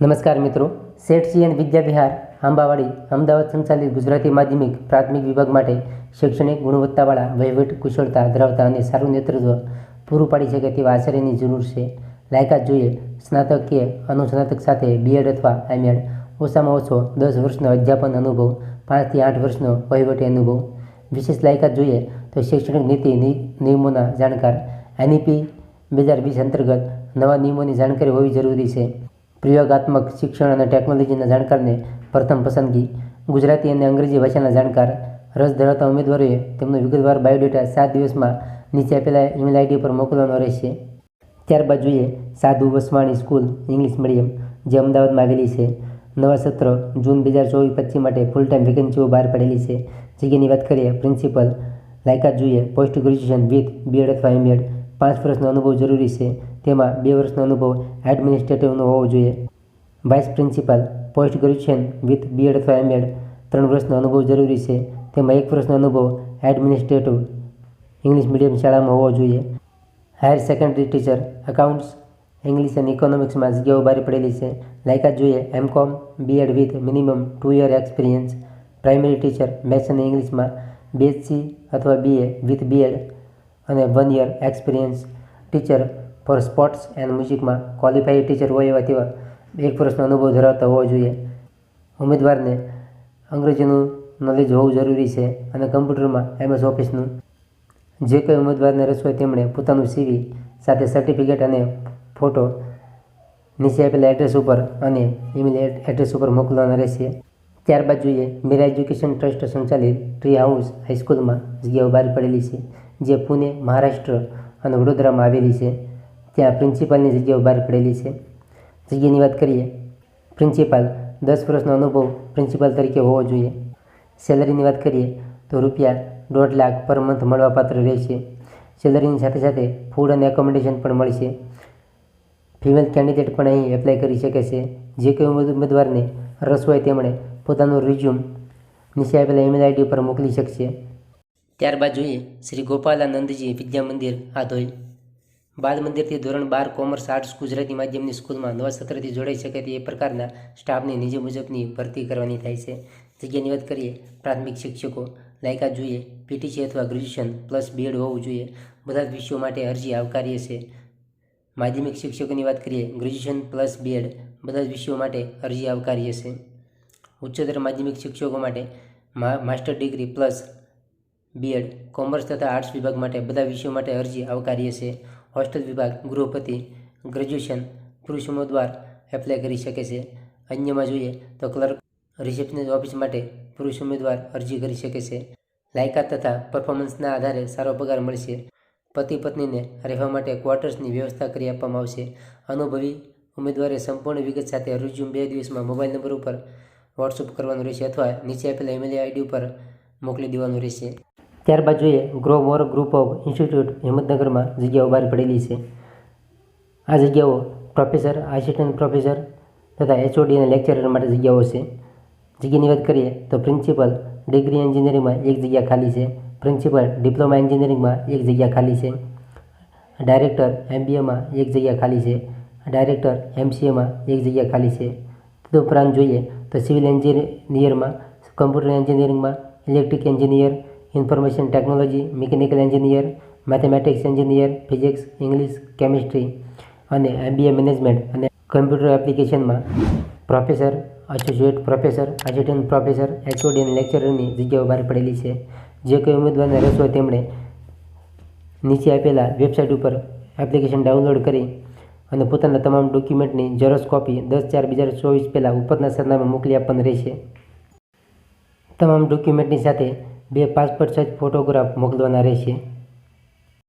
નમસ્કાર મિત્રો સેઠ સીએન વિદ્યાવિહાર આંબાવાડી, અમદાવાદ સંચાલિત ગુજરાતી માધ્યમિક પ્રાથમિક વિભાગ માટે શૈક્ષણિક ગુણવત્તાવાળા, વહીવટ, કુશળતા ધરાવતા અને સારું નેતૃત્વ પૂરું પાડી શકે તેવા આચાર્યની જરૂર છે. લાયકાત જોઈએ સ્નાતક કે અનુસ્નાતક સાથે બીએડ અથવા એમએડ ઓછામાં ઓછો દસ વર્ષનો અધ્યાપન અનુભવ પાંચથી આઠ વર્ષનો વહીવટી અનુભવ. વિશેષ લાયકાત જોઈએ તો શૈક્ષણિક નીતિ નિયમોના જાણકાર એનઈપી બે હજાર વીસ અંતર્ગત નવા નિયમોની જાણકારી હોવી જરૂરી છે. પ્રયોગાત્મક શિક્ષણ અને ટેકનોલોજીના જાણકારને પ્રથમ પસંદગી ગુજરાતી અને અંગ્રેજી ભાષાના જાણકાર રસ ધરાવતા ઉમેદવારોએ તેમનો વિગતવાર બાયોડેટા સાત દિવસમાં નીચે આપેલા ઈમેલ આઈડી પર મોકલવાનો રહેશે. ત્યારબાદ જોઈએ સાધુ વસવાણી સ્કૂલ ઇંગ્લિશ મીડિયમ, જે અમદાવાદમાં આવેલી છે. નવા સત્ર જૂન બે હજાર ચોવીસ પચીસ માટે ફૂલ ટાઈમ વેકેન્સીઓ બહાર પડેલી છે. જગ્યાની વાત કરીએ પ્રિન્સિપલ લાયકાત જોઈએ પોસ્ટ ગ્રેજ્યુએશન વિથ બીએડ અથવા એમએડ પાંચ વર્ષનો અનુભવ જરૂરી છે. તેમાં બે વર્ષનો અનુભવ એડમિનિસ્ટ્રેટિવનો હોવો જોઈએ. Vice principal post graduation with BEd અથવા એમએડ ત્રણ વર્ષનો અનુભવ જરૂરી છે. તેમાં એક વર્ષનો અનુભવ એડમિનિસ્ટ્રેટિવ ઇંગ્લિશ મીડિયમ શાળામાં હોવો જોઈએ. Higher secondary teacher accounts English અને ઇકોનોમિક્સમાં જગ્યાઓ બારી પડેલી છે. લાયકાત જોઈએ M Com BEd with minimum two year experience primary teacher maths અને ઇંગ્લિશમાં બીએસસી અથવા બીએ વિથ બીએડ અને one year experience teacher for sports and મ્યુઝિકમાં qualified teacher હોય એવા તેવા એક વર્ષનો અનુભવ ધરાવતા હોવો જોઈએ. ઉમેદવારને અંગ્રેજીનું નોલેજ હોવું જરૂરી છે અને કમ્પ્યુટરમાં એમએસ ઓફિસનું જે કોઈ ઉમેદવારને રસ હોય તેમણે પોતાનું સીવી સાથે સર્ટિફિકેટ અને ફોટો નીચે આપેલા એડ્રેસ ઉપર અને ઈમેલ એડ્રેસ ઉપર મોકલવાના રહેશે. ત્યારબાદ જોઈએ મીરા એજ્યુકેશન ટ્રસ્ટ સંચાલિત ટ્રી હાઉસ હાઈસ્કૂલમાં જગ્યાઓ બહાર પડેલી છે, જે પુણે, મહારાષ્ટ્ર અને વડોદરામાં આવેલી છે. ત્યાં પ્રિન્સિપાલની જગ્યાઓ બહાર પડેલી છે. જગ્યાની વાત કરીએ પ્રિન્સિપાલ દસ વર્ષનો અનુભવ પ્રિન્સિપાલ તરીકે હોવો જોઈએ. સેલરીની વાત કરીએ, તો રૂપિયા દોઢ લાખ પર મંથ મળવાપાત્ર રહેશે. સેલરીની સાથે સાથે ફૂડ અને એકોમોડેશન પણ મળશે. ફિમેલ કેન્ડિડેટ પણ અહીં એપ્લાય કરી શકે છે. જે કોઈ ઉમેદવારને રસ હોય તેમણે પોતાનું રિઝ્યુમ નીચે આપેલા ઈમેલ આઈડી પર મોકલી શકશે. ત્યારબાદ જોઈએ, શ્રી ગોપાલાનંદજી વિદ્યા મંદિર આધોઈ બાલ મંદિરથી ધોરણ બાર કોમર્સ આર્ટ્સ ગુજરાતી માધ્યમની સ્કૂલમાં નવા સત્રથી જોડાઈ શકે તે પ્રકારના સ્ટાફની નીચે મુજબની ભરતી કરવાની થાય છે. જગ્યાની વાત કરીએ, પ્રાથમિક શિક્ષકો, લાયકાત જોઈએ, પીટીસી અથવા ગ્રેજ્યુએશન પ્લસ બીએડ હોવું જોઈએ, બધા જ વિષયો માટે અરજી આવકાર્ય છે. માધ્યમિક શિક્ષકોની વાત કરીએ, ગ્રેજ્યુએશન પ્લસ બીએડ બધા જ વિષયો માટે અરજી આવકાર્ય છે. ઉચ્ચતર માધ્યમિક શિક્ષકો માટે master degree plus BEd, commerce તથા આર્ટ્સ વિભાગ માટે બધા વિષયો માટે અરજી આવકાર્ય છે. હોસ્ટેલ વિભાગ ગૃહપતિ, ગ્રેજ્યુએશન, પુરુષ ઉમેદવાર એપ્લાય કરી શકે છે. અન્યમાં જોઈએ તો ક્લર્ક રિસેપ્શનિસ્ટ ઓફિસ માટે પુરુષ ઉમેદવાર અરજી કરી શકે છે. લાયકાત તથા પરફોર્મન્સના આધારે સારો પગાર મળશે. પતિ પત્નીને રહેવા માટે ક્વાર્ટર્સની વ્યવસ્થા કરી આપવામાં આવશે. અનુભવી ઉમેદવારે સંપૂર્ણ વિગત સાથે રિઝ્યુમ બે દિવસમાં મોબાઈલ નંબર ઉપર વોટ્સઅપ કરવાનું રહેશે અથવા નીચે આપેલા ઈમેલ આઈડી ઉપર મોકલી દેવાનું રહેશે. ત્યારબાદ જોઈએ grow more group of institute હિંમતનગરમાં જગ્યાઓ બહાર પડેલી છે. આ જગ્યાઓ પ્રોફેસર આસિસ્ટન્ટ પ્રોફેસર તથા એચઓડી અને લેક્ચરર માટે જગ્યાઓ છે. જગ્યાની વાત કરીએ તો પ્રિન્સિપલ ડિગ્રી એન્જિનિયરિંગમાં એક જગ્યા ખાલી છે. પ્રિન્સિપલ ડિપ્લોમા એન્જિનિયરિંગમાં એક જગ્યા ખાલી છે. ડાયરેક્ટર એમબીએમાં એક જગ્યા ખાલી છે. ડાયરેક્ટર એમસીએમાં એક જગ્યા ખાલી છે. તદુપરાંત જોઈએ તો સિવિલ એન્જિનિયરમાં કમ્પ્યુટર એન્જિનિયરિંગમાં electric engineer information technology mechanical engineer mathematics engineer physics English chemistry અને એમબીએ મેનેજમેન્ટ અને કમ્પ્યુટર એપ્લિકેશનમાં professor associate professor assistant professor HOD અને લેક્ચરરની જગ્યાઓ બહાર પડેલી છે. જે કોઈ ઉમેદવારને રસ હોય તેમણે નીચે આપેલા વેબસાઇટ ઉપર એપ્લિકેશન ડાઉનલોડ કરી અને પોતાના તમામ ડોક્યુમેન્ટની ઝેરોક્ષ કોપી દસ ચાર બે હજાર ચોવીસ પહેલાં ઉપરના સરનામે મોકલી આપવાનું રહેશે. તમામ ડોક્યુમેન્ટની સાથે બે પાસપોર્ટ સાઇઝ ફોટોગ્રાફ મોકલવાના રહેશે.